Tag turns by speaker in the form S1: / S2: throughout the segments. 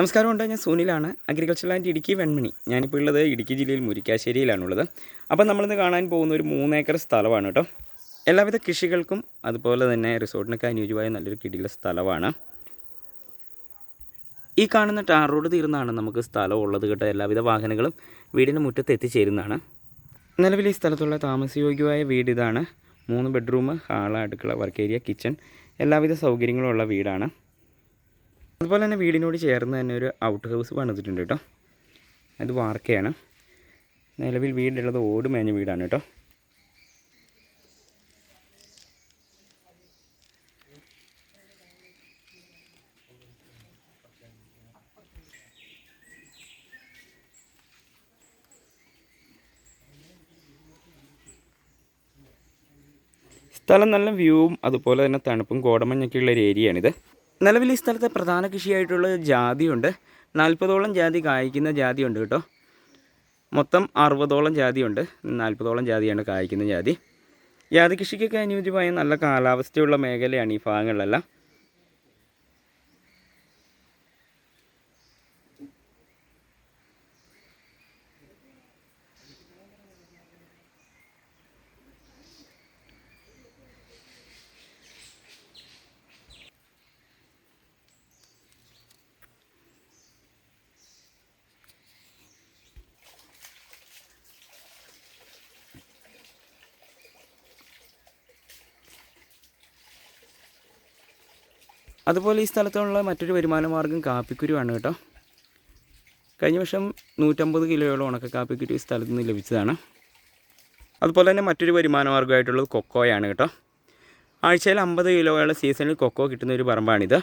S1: നമസ്കാരം ഉണ്ട് ഞാൻ സൂനിലാണ്. Agriculture land Idukki Venmani. ഞാനിപ്പോൾ ഉള്ളത് ഇടുക്കി ജില്ലയിൽ മുരിക്കാശ്ശേരിയിലാണുള്ളത്. അപ്പോൾ നമ്മളിന്ന് കാണാൻ പോകുന്ന ഒരു മൂന്നേക്കർ സ്ഥലമാണ് കേട്ടോ. എല്ലാവിധ കൃഷികൾക്കും അതുപോലെ തന്നെ റിസോർട്ടിനൊക്കെ അനുയോജ്യമായ നല്ലൊരു കിടില സ്ഥലമാണ്. ഈ കാണുന്ന ടാർ റോഡ് തീർന്നാണ് നമുക്ക് സ്ഥലം ഉള്ളത് കേട്ടോ. എല്ലാവിധ വാഹനങ്ങളും വീടിന് മുറ്റത്ത് എത്തിച്ചേരുന്നതാണ്. നിലവിൽ ഈ സ്ഥലത്തുള്ള താമസയോഗ്യമായ വീട് ഇതാണ്. മൂന്ന് ബെഡ്റൂം ഹാൾ അടുക്കള വർക്ക് ഏരിയ കിച്ചൺ എല്ലാവിധ സൗകര്യങ്ങളും ഉള്ള വീടാണ്. അതുപോലെ തന്നെ വീടിനോട് ചേർന്ന് തന്നെ ഒരു ഔട്ട് ഹൗസ് പണിതിട്ടുണ്ട് കേട്ടോ. അത് വാർക്കയാണ്. നിലവിൽ വീടുള്ളത് ഓട് മേഞ്ഞ വീടാണ് കേട്ടോ. സ്ഥലം നല്ല വ്യൂവും അതുപോലെ തന്നെ തണുപ്പും കോടമഞ്ഞൊക്കെയുള്ള ഒരു ഏരിയയാണിത്. നിലവിൽ ഈ സ്ഥലത്തെ പ്രധാന കൃഷിയായിട്ടുള്ള ജാതിയുണ്ട്. നാൽപ്പതോളം ജാതി കായ്ക്കുന്ന ജാതിയുണ്ട് കേട്ടോ. മൊത്തം അറുപതോളം ജാതിയുണ്ട്. നാൽപ്പതോളം ജാതിയാണ് കായ്ക്കുന്ന ജാതി. ജാതി കൃഷിക്കൊക്കെ അനുയോജ്യമായ നല്ല കാലാവസ്ഥയുള്ള മേഖലയാണ് ഈ ഭാഗങ്ങളിലെല്ലാം അതുപോലെ ഈ സ്ഥലത്തുള്ള മറ്റൊരു വരുമാന മാർഗം കാപ്പിക്കുരുവാണ് കേട്ടോ. കഴിഞ്ഞ വർഷം നൂറ്റമ്പത് കിലോയോളം ഉണക്ക കാപ്പിക്കുരു ഈ സ്ഥലത്ത് നിന്ന് ലഭിച്ചതാണ്. അതുപോലെ തന്നെ മറ്റൊരു വരുമാന മാർഗമായിട്ടുള്ളത് കൊക്കോയാണ് കേട്ടോ. ആഴ്ചയിൽ അമ്പത് കിലോയുള്ള സീസണിൽ കൊക്കോ കിട്ടുന്ന ഒരു പറമ്പാണിത്.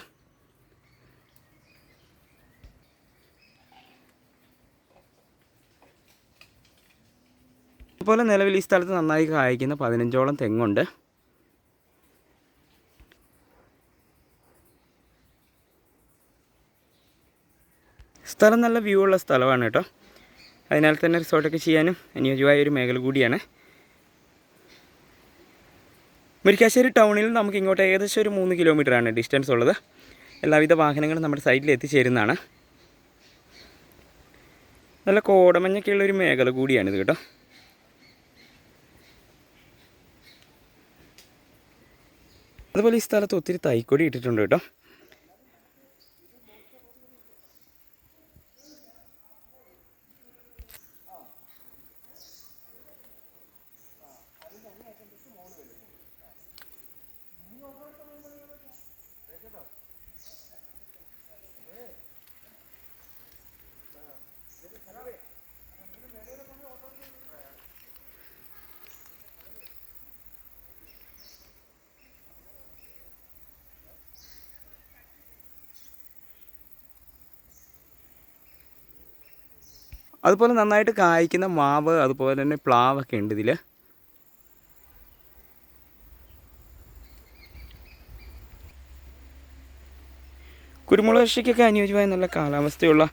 S1: അതുപോലെ നിലവിൽ ഈ സ്ഥലത്ത് നന്നായി കായ്ക്കുന്ന പതിനഞ്ചോളം തെങ്ങുണ്ട്. സ്ഥലം നല്ല വ്യൂ ഉള്ള സ്ഥലമാണ് കേട്ടോ. അതിനാൽ തന്നെ റിസോർട്ടൊക്കെ ചെയ്യാനും അനുയോജ്യമായ ഒരു മേഖല കൂടിയാണ്. മുരിക്കാശ്ശേരി ടൗണിൽ നമുക്ക് ഇങ്ങോട്ട് ഏകദേശം ഒരു മൂന്ന് കിലോമീറ്ററാണ് ഡിസ്റ്റൻസ് ഉള്ളത്. എല്ലാവിധ വാഹനങ്ങളും നമ്മുടെ സൈഡിൽ എത്തിച്ചേരുന്നതാണ്. നല്ല കോടമഞ്ഞൊക്കെയുള്ള ഒരു മേഖല കൂടിയാണിത് കേട്ടോ. അതുപോലെ ഈ സ്ഥലത്ത് ഒത്തിരി തൈക്കൊടി ഇട്ടിട്ടുണ്ട് കേട്ടോ. അതുപോലെ നന്നായിട്ട് കായ്ക്കുന്ന മാവ് അതുപോലെ തന്നെ പ്ലാവൊക്കെ ഉണ്ട് ഇതിൽ കുരുമുളക് കൃഷിക്കൊക്കെ അനുയോജ്യമായ നല്ല കാലാവസ്ഥയുള്ള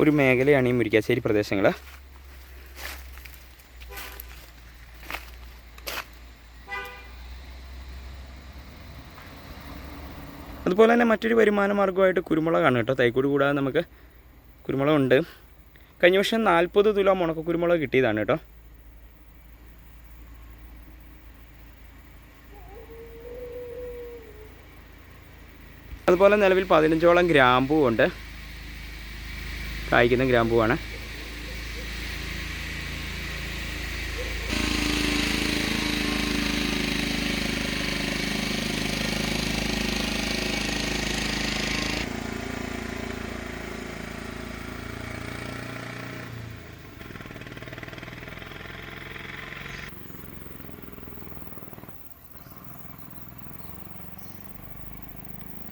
S1: ഒരു മേഖലയാണ് ഈ മുരിക്കാശ്ശേരി പ്രദേശങ്ങൾ അതുപോലെ തന്നെ മറ്റൊരു വരുമാന മാർഗമായിട്ട് കുരുമുളകാണ് കേട്ടോ. തൈക്കൂട് കൂടാതെ നമുക്ക് കുരുമുളകുണ്ട്. കഴിഞ്ഞ വർഷം നാൽപ്പത് തുല മുണക്ക കുരുമുളക് കിട്ടിയതാണ് കേട്ടോ. അതുപോലെ നിലവിൽ പതിനഞ്ചോളം ഗ്രാമ്പൂ ഉണ്ട് കായ്ക്കുന്ന ഗ്രാമ്പൂവാണ്.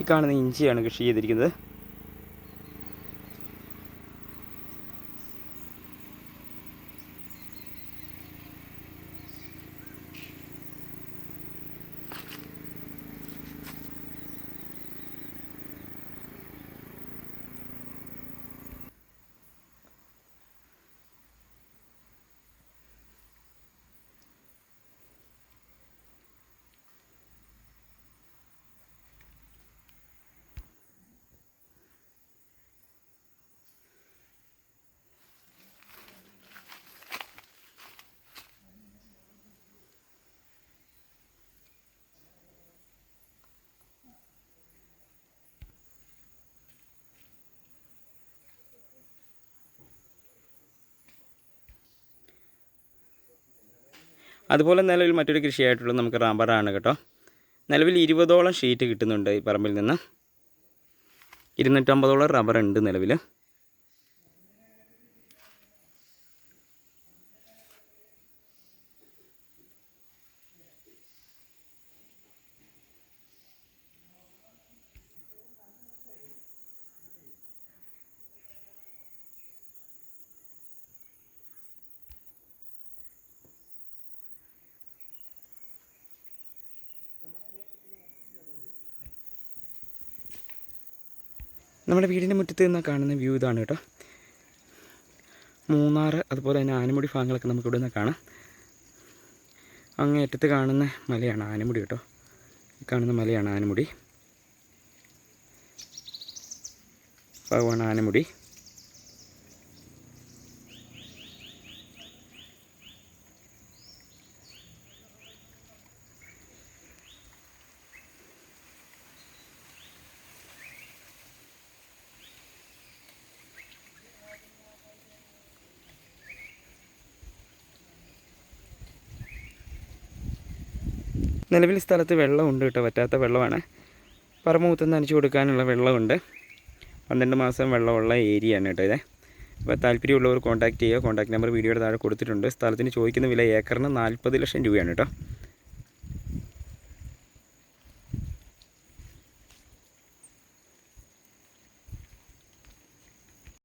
S1: ഈ കാണുന്ന ഇഞ്ചിയാണ് കൃഷി ചെയ്തിരിക്കുന്നത്. അതുപോലെ നിലവിൽ മറ്റൊരു കൃഷിയായിട്ടുള്ളത് നമുക്ക് റബ്ബറാണ് കേട്ടോ. നിലവിൽ ഇരുപതോളം ഷീറ്റ് കിട്ടുന്നുണ്ട് ഈ പറമ്പിൽ നിന്ന്. ഇരുന്നൂറ്റമ്പതോളം റബ്ബർ ഉണ്ട് നിലവിൽ നമ്മുടെ വീടിന്റെ മുറ്റത്ത് നിന്ന് കാണുന്ന വ്യൂ ഇതാണ് കേട്ടോ. മൂന്നാർ അതുപോലെ തന്നെ ആനമുടി ഭാഗങ്ങളൊക്കെ നമുക്ക് ഇവിടെ നിന്ന് കാണാം. അങ്ങേറ്റത്ത് കാണുന്ന മലയാണ് ആനമുടി കേട്ടോ. കാണുന്ന മലയാണ് ആനമുടി. ഭാഗമാണ് ആനമുടി. നിലവിൽ സ്ഥലത്ത് വെള്ളമുണ്ട് കേട്ടോ പറ്റാത്ത വെള്ളമാണ്. പറമ്പൂത്ത് നനച്ച് കൊടുക്കാനുള്ള വെള്ളമുണ്ട്. പന്ത്രണ്ട് മാസം വെള്ളമുള്ള ഏരിയയാണ് കേട്ടോ ഇത്. അപ്പോൾ താല്പര്യമുള്ളവർ കോൺടാക്ട് ചെയ്യുക. കോൺടാക്ട് നമ്പർ വീഡിയോയുടെ താഴെ കൊടുത്തിട്ടുണ്ട്. സ്ഥലത്തിന് ചോദിക്കുന്ന വില ഏക്കറിന് നാൽപ്പത് ലക്ഷം രൂപയാണ് കേട്ടോ.